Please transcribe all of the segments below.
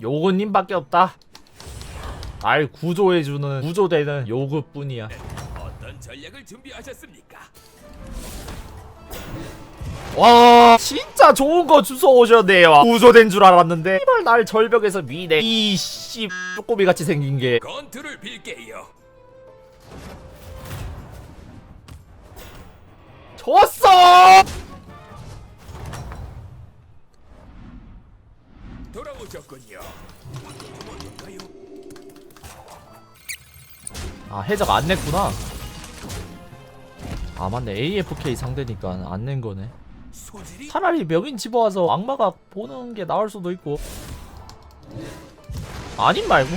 요구님밖에 없다. 날 구조해주는 구조되는 요구뿐이야. 어떤 전략을 준비하셨습니까? 와 진짜 좋은 거 주워 오셨네요. 구조된 줄 알았는데 이발 날 절벽에서 미네 이씨 쪼꼬미 같이 생긴 게 건투를 빌게요. 좋았어. 돌아오셨군요. 아 해적 안 냈구나. 아 맞네 AFK 상대니까 안 낸 거네. 차라리 명인 집어와서 악마가 보는 게 나을 수도 있고 아님 말고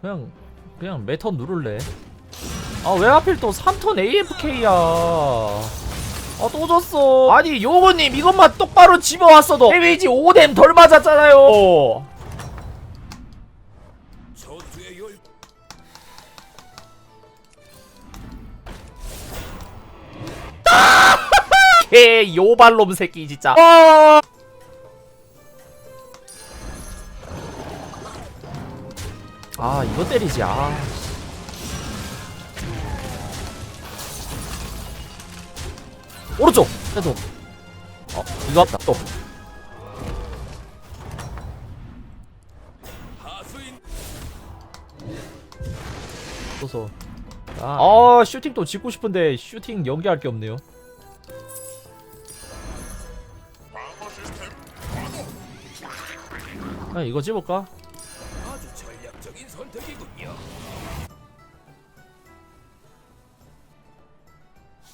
그냥 그냥 매턴 누를래? 아 왜 하필 또 3턴 AFK야? 아또 졌어. 아니 요거님 이것만 똑바로 집어왔어도 데미지 5뎀 덜 맞았잖아요. 열개 요발놈 새끼 진짜. 아! 아 이거 때리지. 아. 오른쪽! 계속 어 이거 없다. 또. 쏘서 아, 아 슈팅 또 짓고 싶은데 슈팅 연기할 게 없네요. 아 이거 집을까? 선택이군요.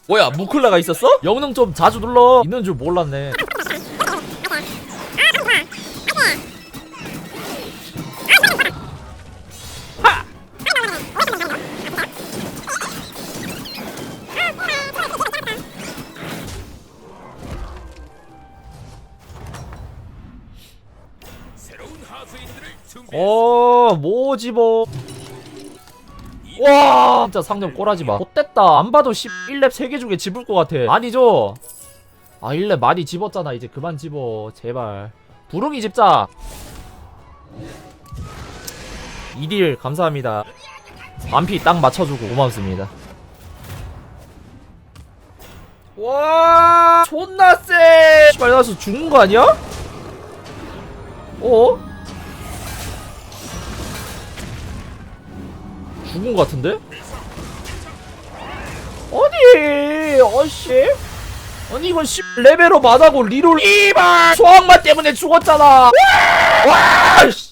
뭐야 무클라가 있었어? 영능 좀 자주 눌러 있는 줄 몰랐네 어 뭐 집어. 와 진짜 상점 꼬라지 마. 못됐다. 안 봐도 11렙 3개 중에 집을 것 같아. 아니죠? 아 1렙 많이 집었잖아. 이제 그만 집어. 제발. 부릉이 집자. 2딜 감사합니다. 반피 딱 맞춰주고 고맙습니다. 와 존나 쎄! 씨발 나서 죽는 거 아니야? 어? 죽은 것 같은데? 아니, 어씨? 아니 이건 10레벨로 만하고 리롤 이발 소황만 때문에 죽었잖아. 와, 와, 씨.